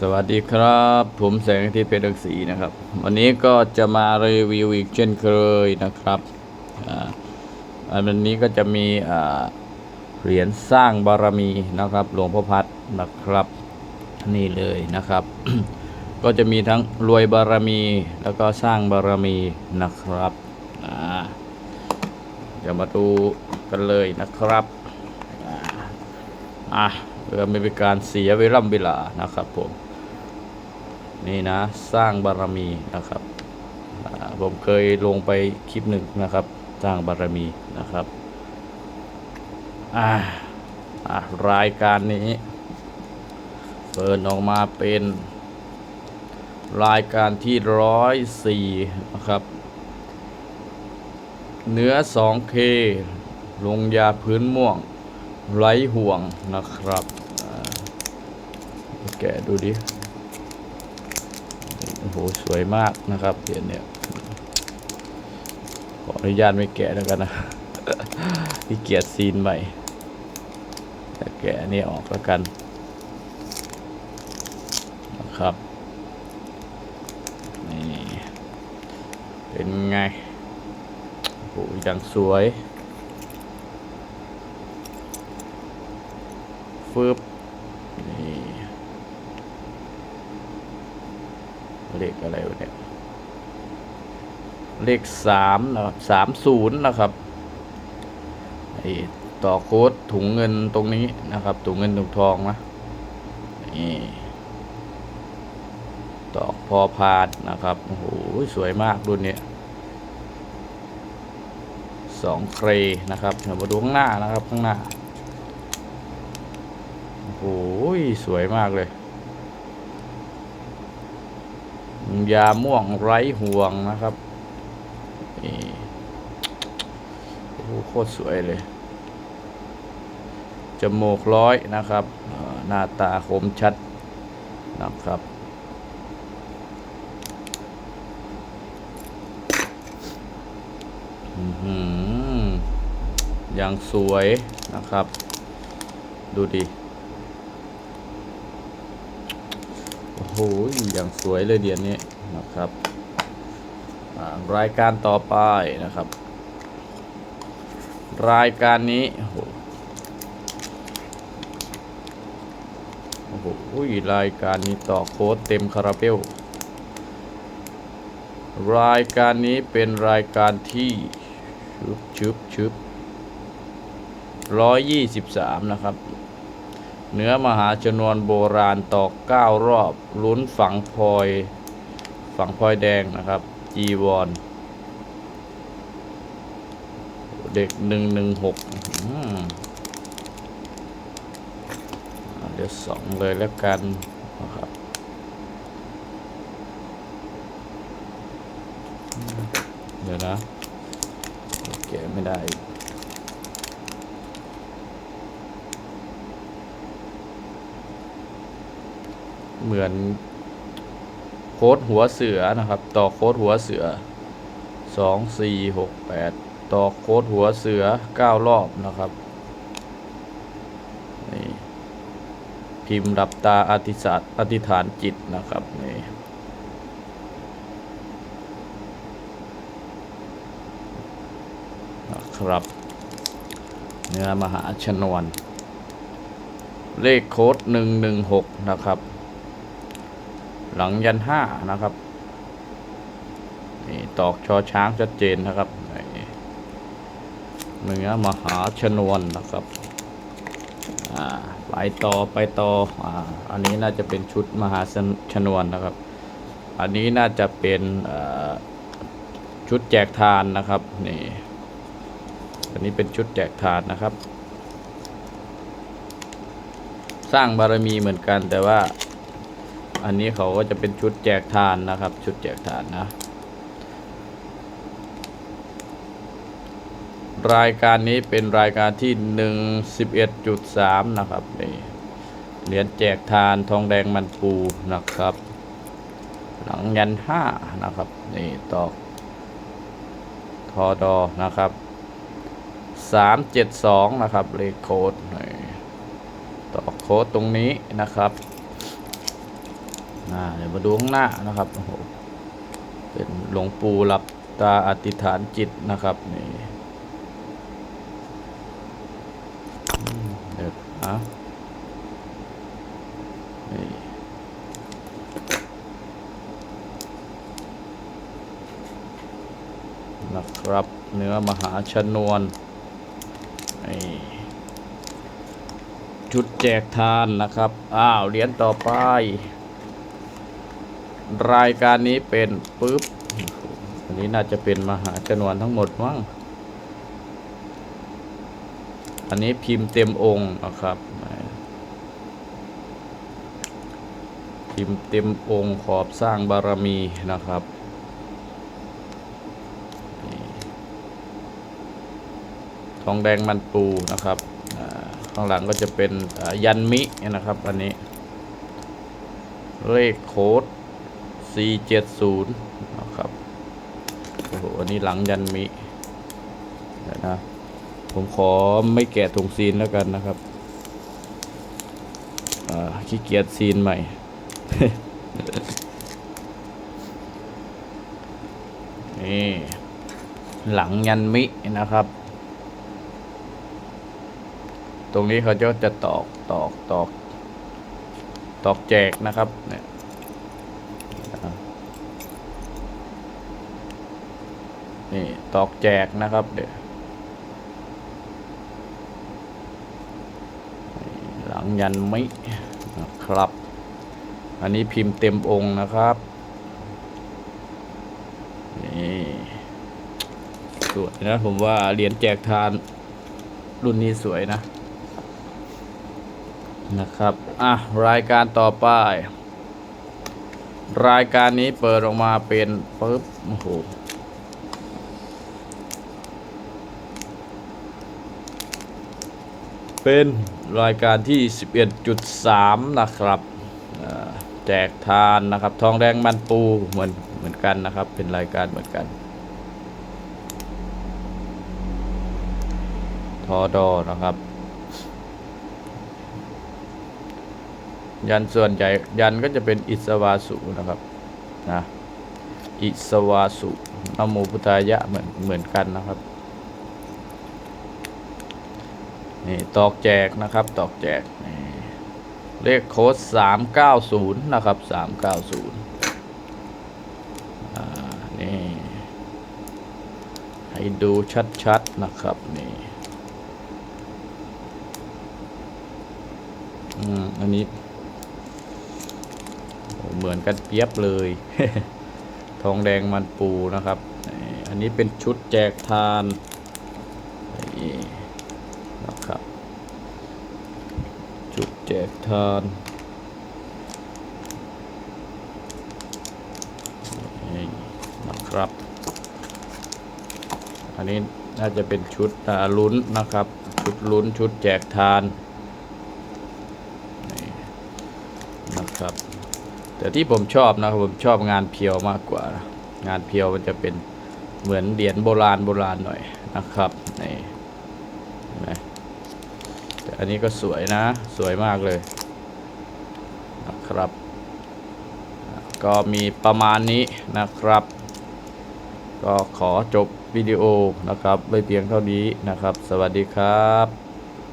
สวัสดีครับ ผมแสงอาทิตย์เพชรสีนะครับ วันนี้ก็จะมารีวิวอีกเช่นเคยนะครับอันวันนี้ก็จะมีเหรียญสร้างบารมีนะครับหลวงพ่อพัดนะครับ นี่เลยนะครับ ก็จะมีทั้งรวยบารมีแล้วก็สร้างบารมีนะครับเดี๋ยวมาดูกันเลยนะครับอ่าอะเพื่อไม่เป็นการเสียเวลาเวลานะครับผม นี่นะสร้างบารมีนะครับผมเคยลงไปคลิปหนึ่งนะครับ สร้างบารมีนะครับอ่าอะรายการนี้เปิดออกมาเป็น รายการที่ร้อยสี่นะครับ เนื้อ 2K ลงยาพื้นม่วงไร้ห่วงนะครับอ่าแกะดูดิ อ้โห สวยมากนะครับเหรียญเนี่ย ขออนุญาตไม่แกะแล้วกันนะที่เกียดซีนใหม่แต่แกะนนี่ออกแล้วกัน นะครับ นี่ เป็นไง โอ้โหอย่างสวยฟึบ เลขอะไรเนี่ยเลขสามนะครับสามศูนย์นะครับไอ้ต่อโค้ดถุงเงินตรงนี้นะครับ ถุงเงินถุงทองนะนี่ตอกพอพานนะครับโอ้โหสวยมากรุ่นนี้สองเครนะครับเดี๋ยวมาดูข้างหน้านะครับข้างหน้าโอ้โหสวยมากเลย ยาม่วงไร้ห่วงนะครับนี่โอ้โหโคตรสวยเลย จมูกร้อยนะครับ หน้าตาคมชัดนะครับอื้อหืออย่างสวยนะครับ ดูดิ โหอย่างสวยเลยเดียนนี้นะครับรายการต่อไปนะครับ รายการนี้โอ้โหโอ้โหรายการนี้ต่อโค้ดเต็มคาราเบลรายการนี้เป็นรายการที่ชึบชึบชึบร้อยยี่สิบสามนะครับ เนื้อมหาชนวนโบราณตอกเก้ารอบลุ้นฝังพลอย ฝังพลอยแดงนะครับ จีวอนเด็กหนึ่งหนึ่งหกเดี๋ยวสองเลยแล้วกันนะครับเดี๋ยวนะแกะไม่ได้ เหมือนโค้ดหัวเสือนะครับ ต่อโค้ดหัวเสือสองสี่หกแปดต่อโค้ดหัวเสือเก้ารอบนะครับนี่พิมพ์รับตาอธิษฐานอธิษฐานจิตนะครับนี่นะครับเนื้อมหาชนวน เลขโค้ดหนึ่งหนึ่งหกนะครับ หลังยันห้านะครับนี่ตอกชอช้างชัดเจนนะครับเนื้อมหาชนวนนะครับอ่าไปต่อไปต่ออ่าอันนี้น่าจะเป็นชุดมหาชนวนนะครับ อันนี้น่าจะเป็นชุดแจกทานนะครับนี่อันนี้เป็นชุดแจกทานนะครับ สร้างบารมีเหมือนกันแต่ว่า อันนี้เขาก็จะเป็นชุดแจกทานนะครับ ชุดแจกทานนะ รายการนี้เป็นรายการที่หนึ่งสิบเอ็ดจุดสามนะครับนี่เหรียญแจกทานทองแดงมันปูนะครับ หลังยันห้านะครับนี่ตอกทอดอนะครับสามเจ็ดสองนะครับเลขโค้ดนี่ตอกโค้ดตรงนี้นะครับ อ่าเดี๋ยวมาดูข้างหน้านะครับโอ้โหเป็นหลวงปู่หลับตาอธิษฐานจิตนะครับนี่เดี๋ยวอะนี่นะครับเนื้อมหาชนวนนี่ชุดแจกทานนะครับ อ้าวเหรียญต่อไป รายการนี้เป็นปุ๊บ อันนี้น่าจะเป็นมหาจนวนทั้งหมดมั้ง อันนี้พิมพ์เต็มองค์นะครับ พิมพ์เต็มองค์ขอบสร้างบารมีนะครับทองแดงมันปูนะครับ ข้างหลังก็จะเป็นยันมินะครับ อันนี้ เลขโค้ด 470นะครับโอ้โหอันนี้หลังยันมิเดี๋ยวนะผมขอไม่แกะถุงซีนแล้วกันนะครับอ่าขี้เกียจซีนใหม่ นี่หลังยันมินะครับ ตรงนี้เขาจะจะตอกตอกตอก ตอกแจกนะครับเนี่ยอ่านี่ ตอกแจกนะครับเดี๋ยวหลังยันไมินะครับ อันนี้พิมพ์เต็มองค์นะครับนี่สวยนะผมว่าเหรียญแจกทานรุ่นนี้สวยนะนะครับ อะ รายการต่อไป รายการนี้เปิดออกมาเป็นปึ๊บ โอ้โห เป็นรายการที่ 11.3 นะครับแจกทานนะครับ ทองแดงมันปูเหมือนเหมือนกันนะครับ เป็นรายการเหมือนกัน ทอดอนะครับ ยันส่วนใหญ่ยันก็จะเป็นอิสวาสุนะครับนะอิสวาสุนโมพุทธายะเหมือนเหมือนกันนะครับ นี่ตอกแจกนะครับตอกแจกนี่เลขโค้ด390 นะครับ 390อ่านี่ให้ดูชัดๆนะครับนี่อืมอันนี้เหมือนกันเปียบเลย ทองแดงมันปูนะครับ อันนี้เป็นชุดแจกทานนี่นะครับ ชุด แจกทานนี่นะครับ อันนี้น่าจะเป็นชุดลุ้นนะครับ ชุดลุ้นชุดแจกทานนี่นะครับ แต่ที่ผมชอบนะครับผมชอบงานเพียวมากกว่า งานเพียวมันจะเป็นเหมือนเหรียญโบราณโบราณหน่อยนะครับนี่ อันนี้ก็สวยนะ สวยมากเลยนะครับ ก็มีประมาณนี้นะครับ ก็ขอจบวิดีโอนะครับไว้เพียงเท่านี้นะครับ สวัสดีครับ